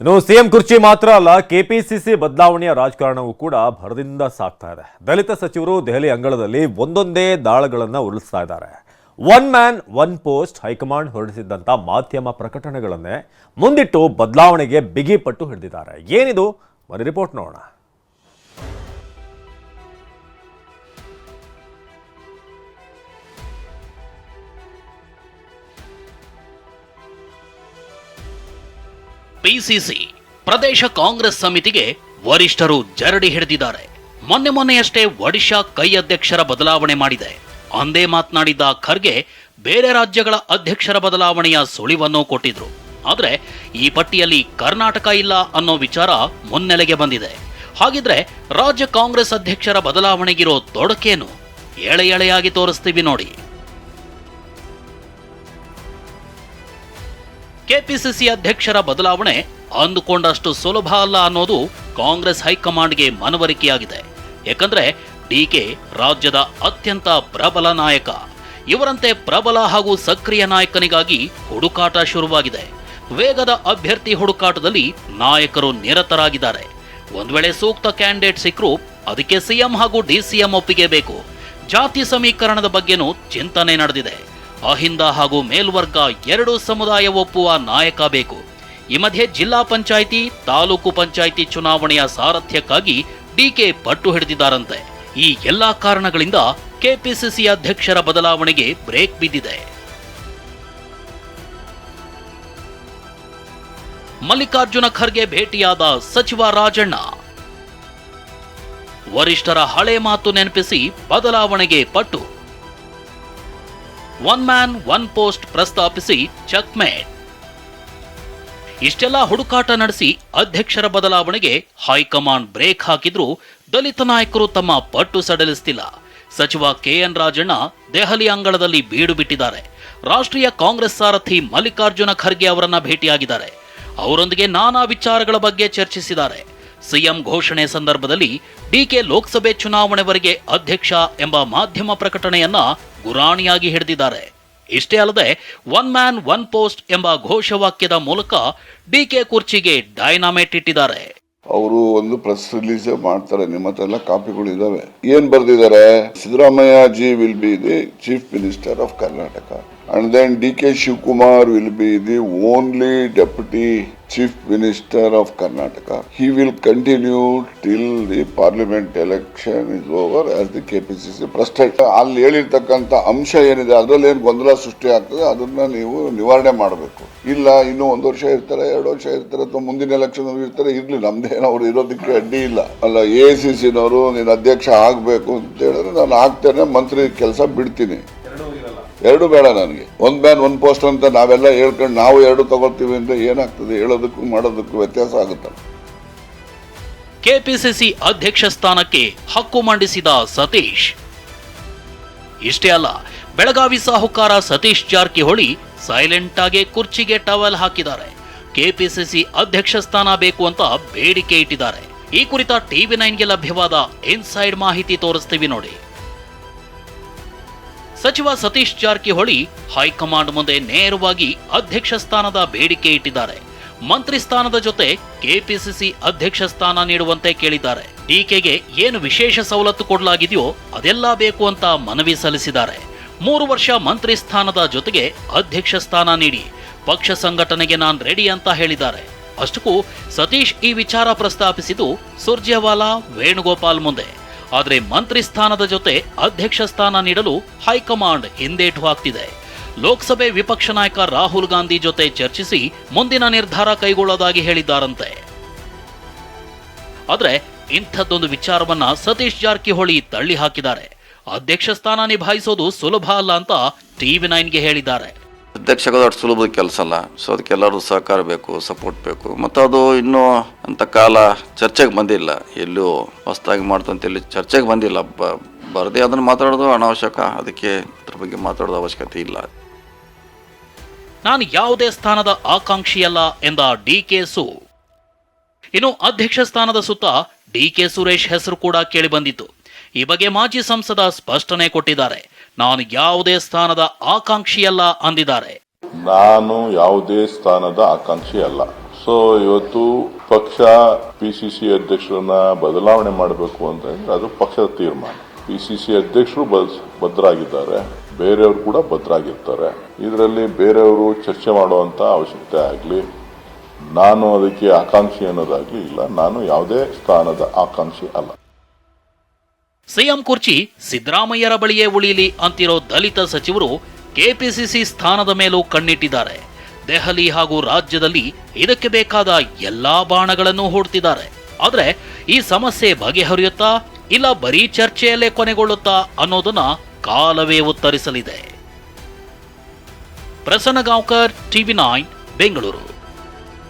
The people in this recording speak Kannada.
ಇನ್ನು ಸಿಎಂ ಕುರ್ಚಿ ಮಾತ್ರ ಅಲ್ಲ, ಕೆಪಿಸಿಸಿ ಬದಲಾವಣೆಯ ರಾಜಕಾರಣವೂ ಕೂಡ ಭರದಿಂದ ಸಾಗ್ತಾ ಇದೆ. ದಲಿತ ಸಚಿವರು ದೆಹಲಿ ಅಂಗಳದಲ್ಲಿ ಒಂದೊಂದೇ ದಾಳಗಳನ್ನು ಉರುಳಿಸ್ತಾ ಇದ್ದಾರೆ. One man, one post high command ಹೊರಡಿಸಿದ್ದಂಥ ಮಾಧ್ಯಮ ಪ್ರಕಟಣೆಗಳನ್ನೇ ಮುಂದಿಟ್ಟು ಬದಲಾವಣೆಗೆ ಬಿಗಿಪಟ್ಟು ಹಿಡಿದಿದ್ದಾರೆ. ಏನಿದು? ಒಂದು ರಿಪೋರ್ಟ್ ನೋಡೋಣ. ಪಿಸಿಸಿ ಪ್ರದೇಶ ಕಾಂಗ್ರೆಸ್ ಸಮಿತಿಗೆ ವರಿಷ್ಠರು ಜರಡಿ ಹಿಡಿದಿದ್ದಾರೆ. ಮೊನ್ನೆ ಮೊನ್ನೆಯಷ್ಟೇ ಒಡಿಶಾ ಕೈ ಅಧ್ಯಕ್ಷರ ಬದಲಾವಣೆ ಮಾಡಿದೆ. ಅಂದೇ ಮಾತನಾಡಿದ್ದ ಖರ್ಗೆ ಬೇರೆ ರಾಜ್ಯಗಳ ಅಧ್ಯಕ್ಷರ ಬದಲಾವಣೆಯ ಸುಳಿವನ್ನು ಕೊಟ್ಟಿದ್ರು. ಆದ್ರೆ ಈ ಪಟ್ಟಿಯಲ್ಲಿ ಕರ್ನಾಟಕ ಇಲ್ಲ ಅನ್ನೋ ವಿಚಾರ ಮುನ್ನೆಲೆಗೆ ಬಂದಿದೆ. ಹಾಗಿದ್ರೆ ರಾಜ್ಯ ಕಾಂಗ್ರೆಸ್ ಅಧ್ಯಕ್ಷರ ಬದಲಾವಣೆಗಿರೋ ತೊಡಕೇನು? ಎಳೆ ಎಳೆಯಾಗಿ ತೋರಿಸ್ತೀವಿ ನೋಡಿ. ಕೆಪಿಸಿಸಿ ಅಧ್ಯಕ್ಷರ ಬದಲಾವಣೆ ಅಂದುಕೊಂಡಷ್ಟು ಸುಲಭ ಅಲ್ಲ ಅನ್ನೋದು ಕಾಂಗ್ರೆಸ್ ಹೈಕಮಾಂಡ್ಗೆ ಮನವರಿಕೆಯಾಗಿದೆ. ಯಾಕಂದ್ರೆ ಡಿಕೆ ರಾಜ್ಯದ ಅತ್ಯಂತ ಪ್ರಬಲ ನಾಯಕ. ಇವರಂತೆ ಪ್ರಬಲ ಹಾಗೂ ಸಕ್ರಿಯ ನಾಯಕನಿಗಾಗಿ ಹುಡುಕಾಟ ಶುರುವಾಗಿದೆ. ವೇಗದ ಅಭ್ಯರ್ಥಿ ಹುಡುಕಾಟದಲ್ಲಿ ನಾಯಕರು ನಿರತರಾಗಿದ್ದಾರೆ. ಒಂದು ವೇಳೆ ಸೂಕ್ತ ಕ್ಯಾಂಡಿಡೇಟ್ ಸಿಕ್ಕರೂ ಅದಕ್ಕೆ ಸಿಎಂ ಹಾಗೂ ಡಿಸಿಎಂ ಒಪ್ಪಿಗೆ ಬೇಕು. ಜಾತಿ ಸಮೀಕರಣದ ಬಗ್ಗೆನೂ ಚಿಂತನೆ ನಡೆದಿದೆ. ಅಹಿಂದ ಹಾಗೂ ಮೇಲ್ವರ್ಗ ಎರಡೂ ಸಮುದಾಯ ಒಪ್ಪುವ ನಾಯಕ ಬೇಕು. ಈ ಮಧ್ಯೆ ಜಿಲ್ಲಾ ಪಂಚಾಯಿತಿ, ತಾಲೂಕು ಪಂಚಾಯಿತಿ ಚುನಾವಣೆಯ ಸಾರಥ್ಯಕ್ಕಾಗಿ ಡಿಕೆ ಪಟ್ಟು ಹಿಡಿದಿದ್ದಾರಂತೆ. ಈ ಎಲ್ಲಾ ಕಾರಣಗಳಿಂದ ಕೆಪಿಸಿಸಿ ಅಧ್ಯಕ್ಷರ ಬದಲಾವಣೆಗೆ ಬ್ರೇಕ್ ಬಿದ್ದಿದೆ. ಮಲ್ಲಿಕಾರ್ಜುನ ಖರ್ಗೆ ಭೇಟಿಯಾದ ಸಚಿವ ರಾಜಣ್ಣ. ವರಿಷ್ಠರ ಹಳೆ ಮಾತು ನೆನಪಿಸಿ ಬದಲಾವಣೆಗೆ ಪಟ್ಟು. ಒನ್ ಮ್ಯಾನ್, ಒನ್ ಪೋಸ್ಟ್ ಪ್ರಸ್ತಾಪಿಸಿ ಚೆಕ್ಮೇಟ್ ಇಷ್ಟೆಲ್ಲ ಹುಡುಕಾಟ ನಡೆಸಿ ಅಧ್ಯಕ್ಷರ ಬದಲಾವಣೆಗೆ ಹೈಕಮಾಂಡ್ ಬ್ರೇಕ್ ಹಾಕಿದ್ರೂ ದಲಿತ ನಾಯಕರು ತಮ್ಮ ಪಟ್ಟು ಸಡಲಿಸ್ತಿಲ್ಲ. ಸಚಿವ ಕೆಎನ್ ರಾಜಣ್ಣ ದೆಹಲಿ ಅಂಗಳದಲ್ಲಿ ಬೀಡು ಬಿಟ್ಟಿದ್ದಾರೆ. ರಾಷ್ಟ್ರೀಯ ಕಾಂಗ್ರೆಸ್ ಸಾರಥಿ ಮಲ್ಲಿಕಾರ್ಜುನ ಖರ್ಗೆ ಅವರನ್ನ ಭೇಟಿಯಾಗಿದ್ದಾರೆ. ಅವರೊಂದಿಗೆ ನಾನಾ ವಿಚಾರಗಳ ಬಗ್ಗೆ ಚರ್ಚಿಸಿದ್ದಾರೆ. ಸಿಎಂ ಘೋಷಣೆ ಸಂದರ್ಭದಲ್ಲಿ ಡಿಕೆ ಲೋಕಸಭೆ ಚುನಾವಣೆವರೆಗೆ ಅಧ್ಯಕ್ಷ ಎಂಬ ಮಾಧ್ಯಮ ಪ್ರಕಟಣೆಯನ್ನ ಗುರಾಣಿಯಾಗಿ ಹಿಡಿದಿದ್ದಾರೆ. ಇಷ್ಟೇ ಅಲ್ಲದೆ ಒನ್ ಮ್ಯಾನ್ ಒನ್ ಪೋಸ್ಟ್ ಎಂಬ ಘೋಷವಾಕ್ಯದ ಮೂಲಕ ಡಿಕೆ ಕುರ್ಚಿಗೆ ಡೈನಾಮೇಟ್ ಇಟ್ಟಿದ್ದಾರೆ. ಅವರು ಒಂದು ಪ್ರೆಸ್ ರಿಲೀಸ್ ಮಾಡ್ತಾರೆ. ನಿಮ್ಮ ಹತ್ರ ಎಲ್ಲ ಕಾಪಿಗಳು ಇದಾವೆ ಏನ್ ಬರ್ದಿದ್ದಾರೆ? Siddaramaiah ji will be the chief minister of Karnataka and then D K Shivakumar will be the only deputy chief minister of Karnataka he will continue till the parliament election is over as the KPCC president ಅಲ್ಲಿ ಹೇಳಿರ್ತಕ್ಕಂಥ ಅಂಶ ಏನಿದೆ, ಅದ್ರಲ್ಲಿ ಏನು ಗೊಂದಲ ಸೃಷ್ಟಿ ಆಗ್ತದೆ, ಅದನ್ನ ನೀವು ನಿವಾರಣೆ ಮಾಡಬೇಕು. ಇಲ್ಲ, ಇನ್ನು ಒಂದು ವರ್ಷ ಇರ್ತಾರೆ, ಎರಡು ವರ್ಷ ಇರ್ತಾರೆ, ಅಥವಾ ಮುಂದಿನ ಎಲೆಕ್ಷನ್ ಇರ್ತಾರೆ, ಇರಲಿ ನಮ್ದೇನು ಅವ್ರು ಇರೋದಕ್ಕೆ ಅಡ್ಡಿ ಇಲ್ಲ. ಅಲ್ಲ ಎ ಸಿ ಸಿನವರು ನೀನು ಅಧ್ಯಕ್ಷ ಆಗಬೇಕು ಅಂತ ಹೇಳಿದ್ರೆ ನಾನು ಆಗ್ತೇನೆ, ಮಂತ್ರಿ ಕೆಲಸ ಬಿಡ್ತೀನಿ. ಎರಡು ಬೇಡ ನನಗೆ. ಒಂದು ಮ್ಯಾನ್ ಒಂದು ಪೋಸ್ಟ್ ಅಂತ ನಾವೆಲ್ಲ ಹೇಳ್ಕೊಂಡು ನಾವು ಎರಡು ತಗೊಳ್ತೀವಿ ಅಂದ್ರೆ ಏನಾಗ್ತದೆ? ಹೇಳೋದಕ್ಕೂ ಮಾಡೋದಕ್ಕೂ ವ್ಯತ್ಯಾಸ ಆಗುತ್ತಲ್ಲ. ಕೆಪಿಸಿಸಿ ಅಧ್ಯಕ್ಷ ಸ್ಥಾನಕ್ಕೆ ಹಕ್ಕು ಮಂಡಿಸಿದ ಸತೀಶ್. ಇಷ್ಟೇ ಅಲ್ಲ, ಬೆಳಗಾವಿ ಸಾಹುಕಾರ ಸತೀಶ್ ಜಾರಕಿಹೊಳಿ ಸೈಲೆಂಟ್ ಆಗಿ ಕುರ್ಚಿಗೆ ಟವಲ್ ಹಾಕಿದ್ದಾರೆ. ಕೆಪಿಸಿಸಿ ಅಧ್ಯಕ್ಷ ಸ್ಥಾನ ಬೇಕು ಅಂತ ಬೇಡಿಕೆ ಇಟ್ಟಿದ್ದಾರೆ. ಈ ಕುರಿತ ಟಿವಿ ನೈನ್ಗೆ ಲಭ್ಯವಾದ ಇನ್ಸೈಡ್ ಮಾಹಿತಿ ತೋರಿಸ್ತೀವಿ ನೋಡಿ. ಸಚಿವ ಸತೀಶ್ ಜಾರಕಿಹೊಳಿ ಹೈಕಮಾಂಡ್ ಮುಂದೆ ನೇರವಾಗಿ ಅಧ್ಯಕ್ಷ ಸ್ಥಾನದ ಬೇಡಿಕೆ ಇಟ್ಟಿದ್ದಾರೆ. ಮಂತ್ರಿ ಸ್ಥಾನದ ಜೊತೆ ಕೆಪಿಸಿಸಿ ಅಧ್ಯಕ್ಷ ಸ್ಥಾನ ನೀಡುವಂತೆ ಕೇಳಿದ್ದಾರೆ. ಟೀಕೆಗೆ ಏನು ವಿಶೇಷ ಸವಲತ್ತು ಕೊಡಲಾಗಿದೆಯೋ ಅದೆಲ್ಲ ಬೇಕು ಅಂತ ಮನವಿ ಸಲ್ಲಿಸಿದ್ದಾರೆ. ಮೂರು ವರ್ಷ ಮಂತ್ರಿ ಸ್ಥಾನದ ಜೊತೆಗೆ ಅಧ್ಯಕ್ಷ ಸ್ಥಾನ ನೀಡಿ. ಪಕ್ಷ ಸಂಘಟನೆಗೆ ನಾನ್ ರೆಡಿ ಅಂತ ಹೇಳಿದ್ದಾರೆ. ಅಷ್ಟಕ್ಕೂ ಸತೀಶ್ ಈ ವಿಚಾರ ಪ್ರಸ್ತಾಪಿಸಿದ್ದು ಸುರ್ಜೇವಾಲಾ, ವೇಣುಗೋಪಾಲ್ ಮುಂದೆ. ಆದರೆ ಮಂತ್ರಿ ಸ್ಥಾನದ ಜೊತೆ ಅಧ್ಯಕ್ಷ ಸ್ಥಾನ ನೀಡಲು ಹೈಕಮಾಂಡ್ ಹಿಂದೇಟು ಹಾಕ್ತಿದೆ. ಲೋಕಸಭೆ ವಿಪಕ್ಷ ನಾಯಕ ರಾಹುಲ್ ಗಾಂಧಿ ಜೊತೆ ಚರ್ಚಿಸಿ ಮುಂದಿನ ನಿರ್ಧಾರ ಕೈಗೊಳ್ಳೋದಾಗಿ ಹೇಳಿದ್ದಾರಂತೆ. ಆದರೆ ಇಂಥದ್ದೊಂದು ವಿಚಾರವನ್ನ ಸತೀಶ್ ಜಾರಕಿಹೊಳಿ ತಳ್ಳಿ ಹಾಕಿದ್ದಾರೆ. ಅಧ್ಯಕ್ಷ ಸ್ಥಾನ ನಿಭಾಯಿಸೋದು ಸುಲಭ ಅಲ್ಲ ಅಂತ ಟಿವಿ ನೈನ್ಗೆ ಹೇಳಿದ್ದಾರೆ. ಅಧ್ಯಕ್ಷ ಅಷ್ಟು ಸುಲಭದ ಕೆಲಸ ಅಲ್ಲ. ಸೊ ಅದಕ್ಕೆ ಎಲ್ಲರೂ ಸಹಕಾರ ಬೇಕು ಸಪೋರ್ಟ್ ಬೇಕು. ಮತ್ತು ಅದು ಇನ್ನೂ ಅಂತ ಕಾಲ ಚರ್ಚೆಗೆ ಬಂದಿಲ್ಲ. ಎಲ್ಲೂ ಹೊಸದಾಗಿ ಮಾಡ್ತಂತ ಎಲ್ಲಿ ಚರ್ಚೆಗೆ ಬಂದಿಲ್ಲ. ಬರದೇ ಅದನ್ನು ಮಾತಾಡೋದು ಅನಾವಶ್ಯಕ. ಅದಕ್ಕೆ ಅದ್ರ ಬಗ್ಗೆ ಮಾತಾಡೋದು ಅವಶ್ಯಕತೆ ಇಲ್ಲ. ನಾನು ಯಾವುದೇ ಸ್ಥಾನದ ಆಕಾಂಕ್ಷಿಯಲ್ಲ ಎಂದ ಡಿಕೆ ಸು. ಇನ್ನು ಅಧ್ಯಕ್ಷ ಸ್ಥಾನದ ಸುತ್ತ ಡಿ ಕೆ ಸುರೇಶ್ ಹೆಸರು ಕೂಡ ಕೇಳಿಬಂದಿತ್ತು ಈ ಬಗ್ಗೆ ಮಾಜಿ ಸಂಸದ ಸ್ಪಷ್ಟನೆ ಕೊಟ್ಟಿದ್ದಾರೆ. ನಾನು ಯಾವುದೇ ಸ್ಥಾನದ ಆಕಾಂಕ್ಷಿಯಲ್ಲ ಅಂದಿದ್ದಾರೆ. ನಾನು ಯಾವುದೇ ಸ್ಥಾನದ ಆಕಾಂಕ್ಷಿ ಅಲ್ಲ. ಸೊ ಇವತ್ತು ಪಕ್ಷ ಪಿಸಿಸಿ ಅಧ್ಯಕ್ಷರನ್ನ ಬದಲಾವಣೆ ಮಾಡಬೇಕು ಅಂತ ಅದು ಪಕ್ಷದ ತೀರ್ಮಾನ. ಪಿಸಿಸಿ ಅಧ್ಯಕ್ಷರು ಭದ್ರಾಗಿದ್ದಾರೆ. ಬೇರೆಯವರು ಕೂಡ ಭದ್ರಾಗಿರ್ತಾರೆ. ಇದರಲ್ಲಿ ಬೇರೆಯವರು ಚರ್ಚೆ ಮಾಡುವಂತ ಅವಶ್ಯಕತೆ ಆಗಲಿ, ನಾನು ಅದಕ್ಕೆ ಆಕಾಂಕ್ಷಿ ಅನ್ನೋದಾಗ್ಲಿ ಇಲ್ಲ. ನಾನು ಯಾವುದೇ ಸ್ಥಾನದ ಆಕಾಂಕ್ಷಿ ಅಲ್ಲ. ಸಿಎಂ ಕುರ್ಚಿ ಸಿದ್ದರಾಮಯ್ಯರ ಬಳಿಯೇ ಉಳಿಯಲಿ ಅಂತಿರೋ ದಲಿತ ಸಚಿವರು ಕೆಪಿಸಿಸಿ ಸ್ಥಾನದ ಮೇಲೂ ಕಣ್ಣಿಟ್ಟಿದ್ದಾರೆ. ದೆಹಲಿ ಹಾಗೂ ರಾಜ್ಯದಲ್ಲಿ ಇದಕ್ಕೆ ಬೇಕಾದ ಎಲ್ಲಾ ಬಾಣಗಳನ್ನು ಹೂಡ್ತಿದ್ದಾರೆ. ಆದರೆ ಈ ಸಮಸ್ಯೆ ಬಗೆಹರಿಯುತ್ತಾ ಇಲ್ಲ ಬರೀ ಚರ್ಚೆಯಲ್ಲೇ ಕೊನೆಗೊಳ್ಳುತ್ತಾ ಅನ್ನೋದನ್ನ ಕಾಲವೇ ಉತ್ತರಿಸಲಿದೆ. Prasanna Gaonkar TV nine, Bengaluru.